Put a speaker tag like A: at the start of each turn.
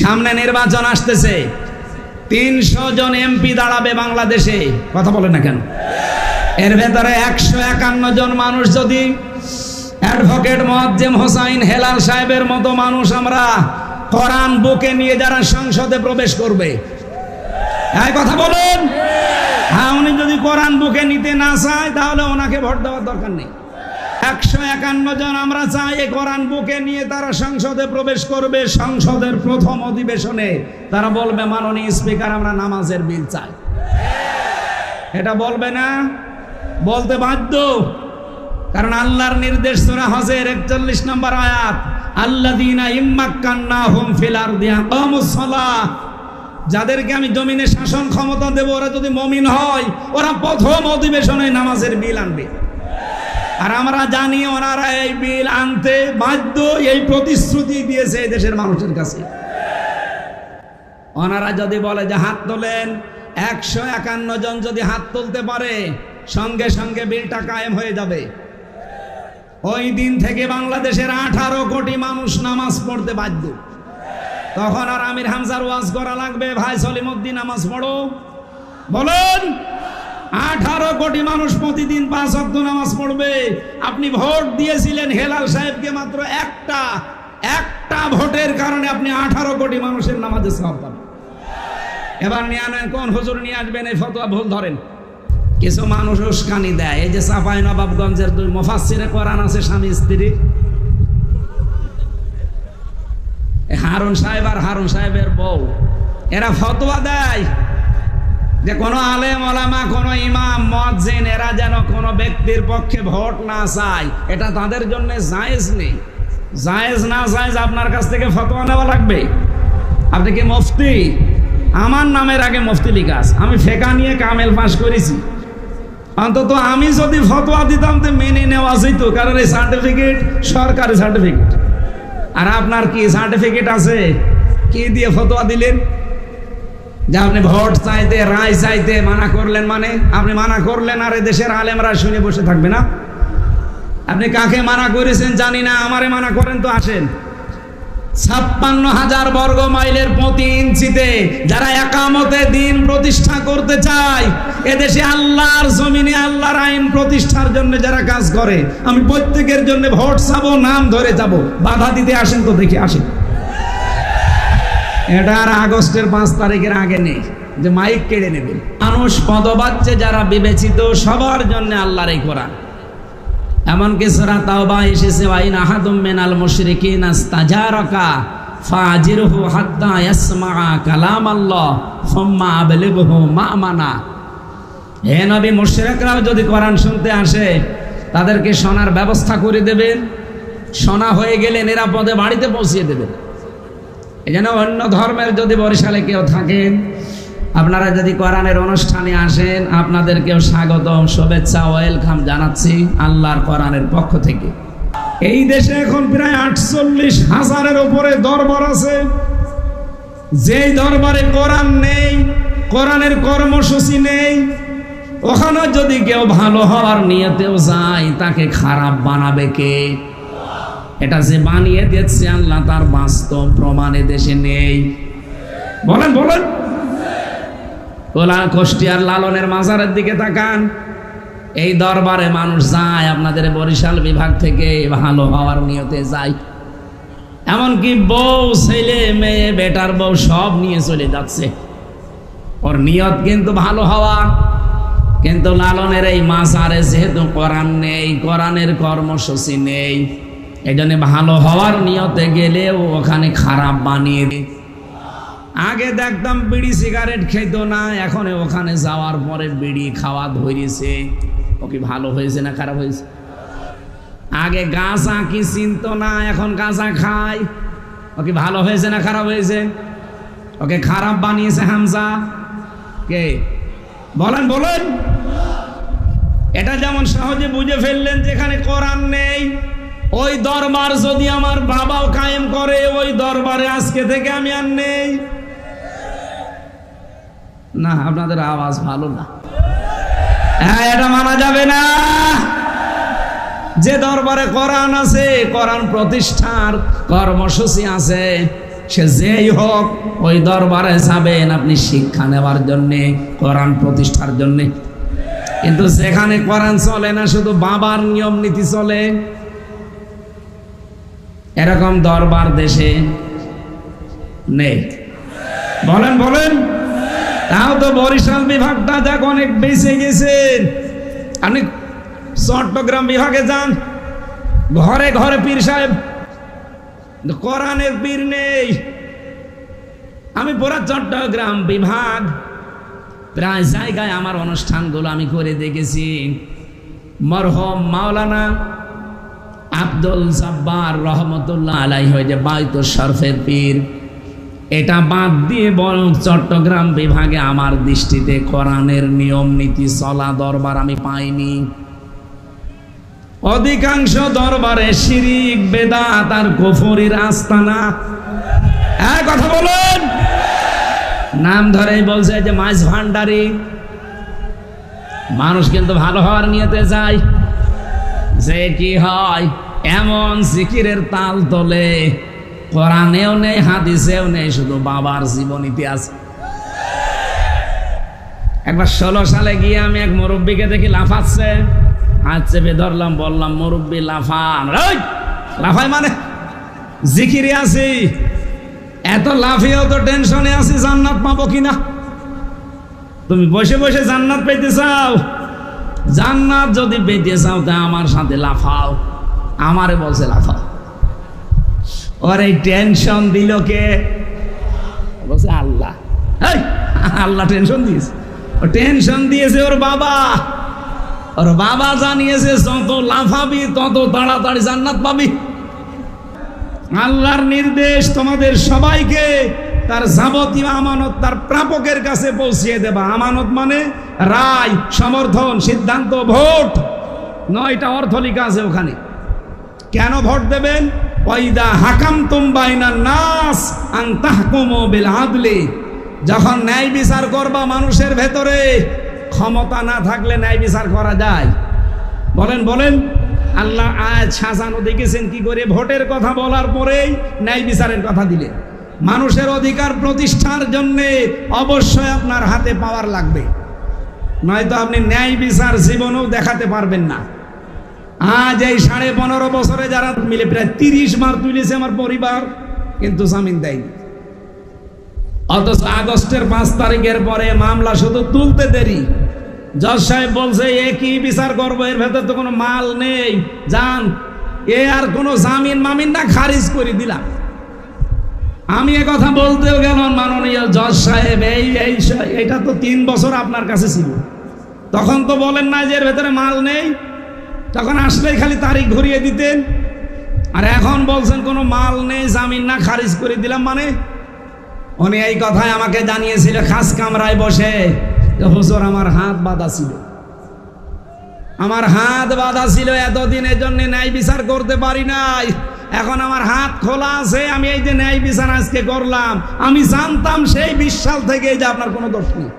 A: সামনে নির্বাচন আসতেছে। তিনশো জন এমপি দাঁড়াবে বাংলাদেশে। কথা বলে না কেন? এর ভেতরে একশো একান্ন জন মানুষ যদি অ্যাডভোকেট মোয়াজ্জেম হোসাইন হেলাল সাহেবের মতো মানুষ আমরা কোরআন বুকে নিয়ে যারা সংসদে প্রবেশ করবে। এই কথা বলুন। হ্যাঁ উনি যদি কোরআন বুকে নিতে না চায়, তাহলে ওনাকে ভোট দেওয়ার দরকার নেই। একশো একান্ন জন আমরা চাই এই কোরআন বুকে নিয়ে তারা সংসদে প্রবেশ করবে, সংসদের প্রথম অধিবেশনে। তারা বলবে, মাননীয় স্পিকার, আমরা নামাজের বিল চাই। এটা বলবে না? বলতে বাধ্য। কারণ আল্লাহর নির্দেশ সুরা হজের একচল্লিশ নম্বর আয়াত আল্লাদিনা ইম্মাক্কান্না হুম ফিলার দিয়া যাদেরকে আমি জমিনে শাসন ক্ষমতা দেব, ওরা যদি মমিন হয়, ওরা প্রথম অধিবেশনে নামাজের বিল আনবে। আর আমরা জানি ওনারা এই বিল আনতে বাধ্য এই প্রতিশ্রুতি দিয়েছে এই দেশের মানুষের কাছে। ওনারা যদি বলে যে হাত তোলেন, একশো একান্ন জন যদি হাত তুলতে পারে, সঙ্গে সঙ্গে বিলটা কায়েম হয়ে যাবে। ওই দিন থেকে বাংলাদেশের আঠারো কোটি মানুষ নামাজ পড়তে বাধ্য। তখন আর আমির হামজার ওয়াজ করা লাগবে, ভাই সলিমুদ্দিন, নামাজ পড়ো। বলুন কোটি মানুষ প্রতিদিন পাঁচ অক্ট নামাজ পড়বে। আপনি ভোট দিয়েছিলেন হেলাল সাহেবকে মাত্র একটা একটা ভোটের কারণে আপনি আঠারো কোটি মানুষের নামাজে সব এবার নিয়ে কোন হুজুর নিয়ে আসবেন, এই ফতোয়া ভুল ধরেন। কিছু মানুষ উস্কানি দেয়, এই যে চাপাই নবাবগঞ্জের দুই মোফাসিরে কোরআন আছে স্বামী স্ত্রী। হারুন সাহেব আর হারুন সাহেবের বউ, এরা ফতোয়া দেয়। যে কোনো আলেম ওলামা, কোনো ইমাম মজ্জিন এরা যেন কোনো ব্যক্তির পক্ষে ভোট না চায়, এটা তাদের জন্য জায়েজ নেই। জায়েজ না জায়েজ আপনার কাছ থেকে ফতোয়া নেওয়া লাগবে। আপনি কি মুফতি? আমার নামের আগে মুফতি লিখাস আমি ফেকা নিয়ে কামেল পাস করেছি। অন্তত আমি যদি ফতোয়া দিতাম তো মেনে নেওয়া যেত, কারণ এই সার্টিফিকেট সরকারি সার্টিফিকেট আর আপনার কি সার্টিফিকেট আছে? কি দিয়ে ফতোয়া দিলেন? যে আপনি ভোট চাইতে, রায় চাইতে মানা করলেন মানে? আপনি মানা করলেন, আর দেশের আলেমরা শুনে বসে থাকবে না? আপনি কাকে মানা করেছেন জানি না, আমারে মানা করেন তো আসেন। ছাপ্পান্ন হাজার বর্গ মাইলের প্রতি ইঞ্চিতে যারা একামতে দিন প্রতিষ্ঠা করতে চায়, এদেশে আল্লাহর জমিনে আল্লাহর আইন প্রতিষ্ঠার জন্য যারা কাজ করে, আমি প্রত্যেকের জন্য ভোট চাবো, নাম ধরে যাব বাধা দিতে আসেন তো দেখি আসেন। এটা আর আগস্টের পাঁচ তারিখের আগে নেই। যে মাইক কেড়ে নেবে। মানুষ পদবাচ্চে যারা বিবেচিত, সবার জন্য আল্লাহর এই কোরআন। এমনকি সুরা তাওবা এসেছে, ওয়াইন আহাদুম মিনাল মুশরিকিন আস্তাজারাকা ফাজিরহু হাত্তা ইয়াসমা কালাম আল্লাহ সুম্মা আবলিগহু মা'মানা। হে নবী, মুশরিকরাও যদি কোরআন শুনতে আসে, তাদেরকে শোনার ব্যবস্থা করে দেবেন। শোনা হয়ে গেলে নিরাপদে বাড়িতে পৌঁছিয়ে দেবেন। এই জন্য অন্য ধর্মের যদি বরিশালে কেউ থাকেন, আপনারা যদি কোরআনের অনুষ্ঠানে আসেন, আপনাদেরকেও স্বাগতম, শুভেচ্ছা, ওয়েলকাম জানাচ্ছি আল্লাহর কোরআনের পক্ষ থেকে। এই দেশে এখন প্রায় আটচল্লিশ হাজারের উপরে দরবার আছে। যেই দরবারে কোরআন নেই, কোরআনের কর্মসূচি নেই, ওখানে যদি কেউ ভালো হওয়ার নিয়তেও যায়, তাকে খারাপ বানাবে কে? এটা যে বানিয়ে দিচ্ছে আল্লাহ, তার বাস্তব প্রমাণে দেশে নেই। বলেন বলেন। কোলা কোষ্টিয়ার লালনের মাজারের দিকে তাকান। এই দরবারে মানুষ যায়, আপনাদের বরিশাল বিভাগ থেকে ভালো হওয়ার নিয়তে যায়। এমনকি বউ, ছেলে, মেয়ে, বেটার বউ সব নিয়ে চলে যাচ্ছে। ওর নিয়ত কিন্তু ভালো হওয়া। কিন্তু লালনের এই মাজারে যেহেতু কোরআন নেই, কোরআনের কর্মসূচি নেই এই জন্য ভালো হওয়ার নিয়তে গেলেও ওখানে খারাপ বানিয়ে দিই আগে দেখতাম বিড়ি সিগারেট খেত না, এখন ওখানে যাওয়ার পরে বিড়ি খাওয়া ধরেছে। ও কি ভালো হয়েছে না খারাপ হয়েছে? আগে গাঁজা কি চিনত না, এখন গাঁজা খায়। ও কি ভালো হয়েছে না খারাপ হয়েছে? ওকে খারাপ বানিয়েছে হামজা। কে? বলেন বলেন। এটা যেমন সহজে বুঝে ফেললেন যেখানে কোরআন নেই ওই দরবার যদি আমার বাবাও কায়েম করে, ওই দরবারে আজকে থেকে আমি আর নেই। না, আপনাদের আওয়াজ ভালো না। হ্যাঁ এটা মানা যাবে না। যে দরবারে কোরআন আছে, কোরআন প্রতিষ্ঠার কর্মসূচি আছে, সে যেই হোক, ওই দরবারে যাবেন আপনি শিক্ষা নেওয়ার জন্যে, কোরআন প্রতিষ্ঠার জন্যে। কিন্তু যেখানে কোরআন চলে না, শুধু বাবার নিয়ম নীতি চলে। এরকম দরবার দেশে নেই। বলেন বলেন। তাও তো বরিশাল বিভাগটা যাক অনেক বেঁচে গেছেন আপনি চট্টগ্রাম বিভাগে যান। ঘরে ঘরে পীর সাহেব, কোরআনের পীর নেই। আমি পুরা চট্টগ্রাম বিভাগ, প্রায় জায়গায় আমার অনুষ্ঠানগুলো আমি করে দেখেছি। মরহম মাওলানা আব্দুল সাব্বার রহমতুল্লাহ আলাই হয়ে যে বাইতুল শরফের পীর, এটা বাদ দিয়ে বরং চট্টগ্রাম বিভাগে আমার দৃষ্টিতে কোরআনের নিয়ম নীতি চলা দরবার আমি পাইনি। অধিকাংশ দরবারে শিরিক, বেদাত আর কুফরির আস্তানা। হ্যাঁ কথা বলুন। নাম ধরেই বলছে যে, মাছ ভান্ডারি। মানুষ কিন্তু ভালো হওয়ার নিয়েতে যায়। যে কি হয়, এমন জিকিরের তাল তোলে। কোরআনেও নেই, হাদিসেও নেই, শুধু বাবার জীবন ইতিহাস। একবার ষোলো সালে গিয়ে আমি এক মুরব্বীকে দেখি লাফাচ্ছে। হাত চেপে ধরলাম, বললাম, মুরব্বী, লাফান। লাফাই মানে? জিকিরে আছি। এত লাফিয়েও তো টেনশনে আছি, জান্নাত পাবো কিনা? তুমি বসে বসে জান্নাত পেতে চাও? জান্নাত যদি পেতে চাও তা আমার সাথে লাফাও। আমারে বলছে, লাফাও। ওর এই টেনশন দিল কে? বলছে, আল্লাহ। আল্লাহ টেনশন দিয়েছে। ও টেনশন দিয়েছে ওর বাবা। ওর বাবা জানিয়েছে, যত লাফাবি, তত তাড়াতাড়ি জান্নাত পাবি। আল্লাহর নির্দেশ তোমাদের সবাইকে। তার যাবতীয় আমানত তার প্রাপকের কাছে পৌঁছিয়ে দেবা। আমানত মানে রায়, সমর্থন, সিদ্ধান্ত, ভোট। নয়টা অর্থ লেখা আছে ওখানে। কেন ভোট দেবেন? ওয়াইদা হাকাম তুমবাইনা নাস আং তাহকুমু বিল আদলি। যখন ন্যায় বিচার করবা মানুষের ভেতরে, ক্ষমতা না থাকলে ন্যায় বিচার করা যায়। বলেন বলেন, আল্লাহ আজ সাজানো দেখেছেন কি করে? ভোটের কথা বলার পরেই ন্যায় বিচারের কথা দিলেন। মানুষের অধিকার প্রতিষ্ঠার জন্যে অবশ্যই আপনার হাতে পাওয়ার লাগবে। নয়তো আপনি ন্যায় বিচার জীবনেও দেখাতে পারবেন না। আজ এই সাড়ে পনেরো বছরে যারা মিলে প্রায় তিরিশ মার তুলেছে আমার পরিবার, কিন্তু জামিন দেয়নি। অথচ আগস্টের পাঁচ তারিখের পরে মামলা শুধু তুলতে দেরি। জজ সাহেব বলছে, এ কি বিচার করব? এর ভেতর তো কোনো মাল নেই। যান, এ আর কোনো জামিন মামিন না, খারিজ করে দিলাম। আমি এ কথা বলতেও গেলাম, মাননীয় জজ সাহেব, এই এই এটা তো তিন বছর আপনার কাছে ছিল। তখন তো বলেন না যে এর ভেতরে মাল নেই। তখন আসলেই খালি তারিখ ঘুরিয়ে দিতেন। আর এখন বলছেন কোনো মাল নেই, জামিন না, খারিজ করে দিলাম মানে? উনি এই কথায় আমাকে জানিয়েছিল, খাস কামরায় বসে। হুজুর, আমার হাত বাঁধা ছিল। আমার হাত বাঁধা ছিল এতদিনের জন্য ন্যায় বিচার করতে পারি নাই। এখন আমার হাত খোলা আছে, আমি এই যে ন্যায় বিচার আজকে করলাম। আমি জানতাম সেই বিশ্বাস থেকে যে আপনার কোনো দোষ নেই।